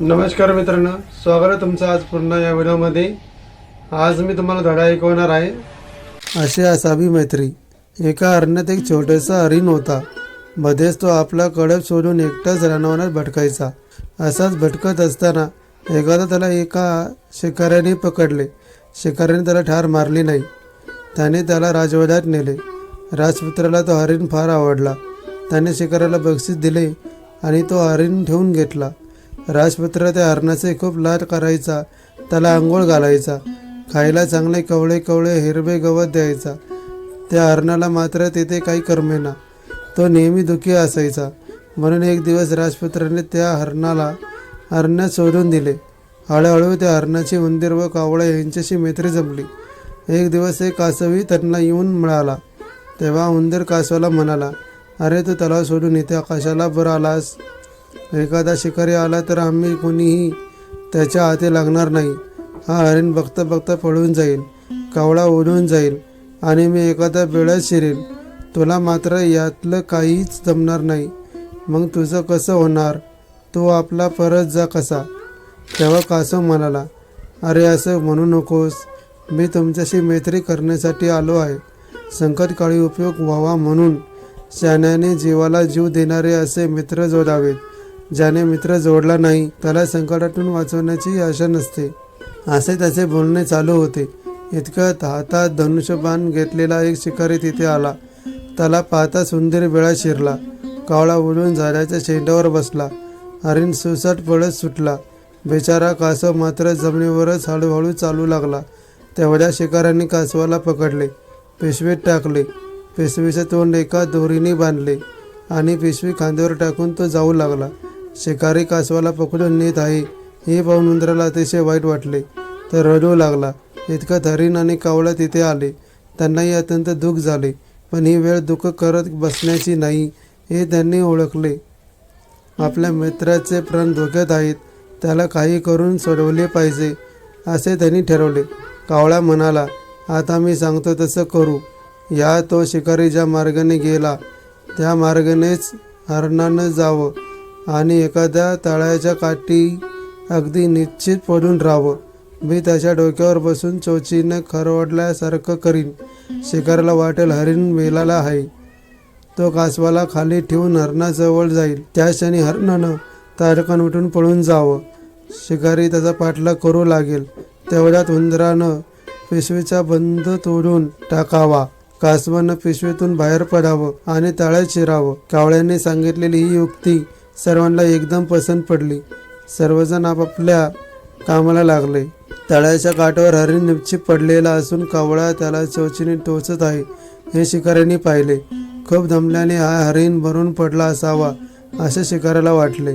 नमस्कार मित्रांनो स्वागत आहे तुमचं आज पुन्हा या व्हिडिओमध्ये. आज मी तुम्हाला धडा ऐकवणार आहे. अशी असावी मैत्री. एका अरण्यात एक छोटासा हरिण होता. मध्येच तो आपला कडप सोडून एकटाच रानावनात भटकायचा. असाच भटकत असताना एखादा त्याला एका शिकाऱ्याने पकडले. शिकाऱ्याने त्याला ठार मारली नाही. त्याने त्याला राजवाड्यात नेले. राजपुत्राला तो हरिण फार आवडला. त्याने शिकाऱ्याला बक्षीस दिले आणि तो हरिण ठेवून घेतला. राजपुत्र त्या हरणाचे खूप लाड करायचा त्याला आंघोळ घालायचा खायला चांगले कवळे कवळे हिरवे गवत द्यायचा. त्या हरणाला मात्र तेथे काही करमेना. तो नेहमी दुःखी असायचा. म्हणून एक दिवस राजपुत्राने त्या हरणाला हरणात सोडून दिले. हळूहळू त्या हरणाची उंदीर व कावळा यांच्याशी मैत्री जमली. एक दिवस एक कासवी त्यांना येऊन मिळाला. तेव्हा उंदीर कासवाला म्हणाला अरे तू तलाव सोडून इथे आकाशाला बरं आलास? एखादा शिकारी आला तर आम्ही कोणीही त्याच्या हाती लागणार नाही. हा हरिण बघता बघता पळून जाईल कावळा ओढून जाईल आणि मी एखादा वेळात शिरेल. तुला मात्र यातलं काहीच जमणार नाही. मग तुझं कसं होणार? तू आपला परत जा कसा? तेव्हा कासव म्हणाला अरे असं म्हणू नकोस. मी तुमच्याशी मैत्री करण्यासाठी आलो आहे. संकटकाळी उपयोग व्हावा म्हणून. शाण्याने जीवाला जीव देणारे असे मित्र जोडावेत. ज्याने मित्र जोडला नाही त्याला संकटातून वाचवण्याची आशा नसते. असे त्याचे बोलणे चालू होते. इतकं हातात धनुष्यबाण घेतलेला एक शिकारी तिथे आला. त्याला पाहता सुंदर वेळा शिरला. कावळा उडून झाडाच्या शेंड्यावर बसला. हरिण सुसाट पळत सुटला. बेचारा कासव मात्र जमिनीवरच हळूहळू चालू लागला. तेवढ्या शिकाऱ्यांनी कासवाला पकडले. पिशवीत टाकले. पिशवीचे तोंड एका दोरीने बांधले आणि पिशवी खांद्यावर टाकून तो जाऊ लागला. शिकारी कासवाला पकडून नेत आहे. हे पाहून उंदराला अतिशय वाईट वाटले. तर रडू लागला. इतकं हरिण आणि कावळा तिथे आले. त्यांनाही अत्यंत दुःख झाले. पण ही वेळ दुःख करत बसण्याची नाही हे त्यांनी ओळखले. आपल्या मित्राचे प्राण धोक्यात आहेत. त्याला काही करून सोडवले पाहिजे असे त्यांनी ठरवले. कावळा म्हणाला आता मी सांगतो तसं करू. या तो शिकारी ज्या मार्गाने गेला त्या मार्गानेच हरणानं जावं. आणि एखाद्या तळ्याच्या काठी अगदी निश्चित पडून राहावं. मी त्याच्या डोक्यावर बसून चोचीनं खरवडल्यासारखं करीन. शिकाराला वाटेल हरिण मेलाला आहे. तो कासवाला खाली ठेवून हरणाजवळ जाईल. त्या क्षणी हरणानं तारकन उठून पळून जावं. शिकारी त्याचा पाठलाग करू लागेल. तेवढ्यात उंदरानं पिशवीचा बंद तोडून टाकावा. कासवानं पिशवीतून बाहेर पडावं आणि तळ्यात शिरावं. कावळ्याने सांगितलेली ही युक्ती सर्वांना एकदम पसंत पडली. सर्वजण आपापल्या कामाला लागले. तळ्याच्या काठावर हरिण निपचिप पडलेला असून कावळा त्याला चोचीने टोचत आहे हे शिकाऱ्यांनी पाहिले. खूप दमल्याने हा हरिण भरून पडला असावा असे शिकाऱ्याला वाटले.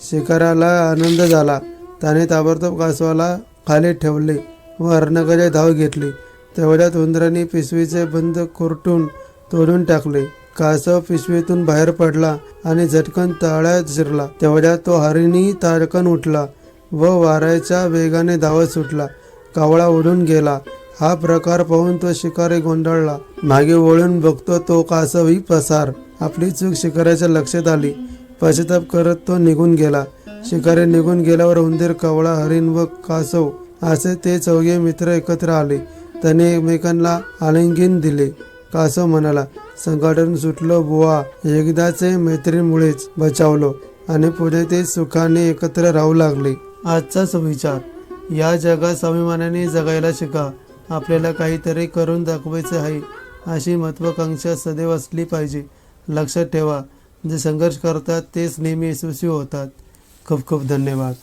शिकाऱ्याला आनंद झाला. त्याने ताबडतोब कासवाला खाली ठेवले व हरणाकडे धाव घेतली. तेवढ्यात उंदराने पिशवीचे बंद कोरटून तोडून टाकले. कासव पिशवीतून बाहेर पडला आणि झटकन तळ्यात शिरला. तेवढ्यात तो हरिणी ताडकन उठला व वाऱ्याच्या वेगाने धावत सुटला. कावळा उडून गेला. हा प्रकार पाहून तो शिकारी गोंधळला. मागे वळून बघतो तो कासवही पसार. आपली चूक शिकाऱ्याच्या लक्षात आली. पश्चाताप करत तो निघून गेला. शिकारी निघून गेल्यावर उंदीर कावळा हरिण व कासव असे ते चौघे मित्र एकत्र आले. त्याने एकमेकांना आलिंगन दिले. कासव म्हणाला संकटातून सुटलो बुवा. एकदाचे मैत्रीमुळेच बचावलो आणि पुढे ते सुखाने एकत्र राहू लागले. आजचा सुविचार. या जगात स्वाभिमानाने जगायला शिका. आपल्याला काहीतरी करून दाखवायचं आहे अशी महत्वाकांक्षा सदैव असली पाहिजे. लक्षात ठेवा जे संघर्ष करतात तेच नेहमी यशस्वी होतात. खूप खूप धन्यवाद.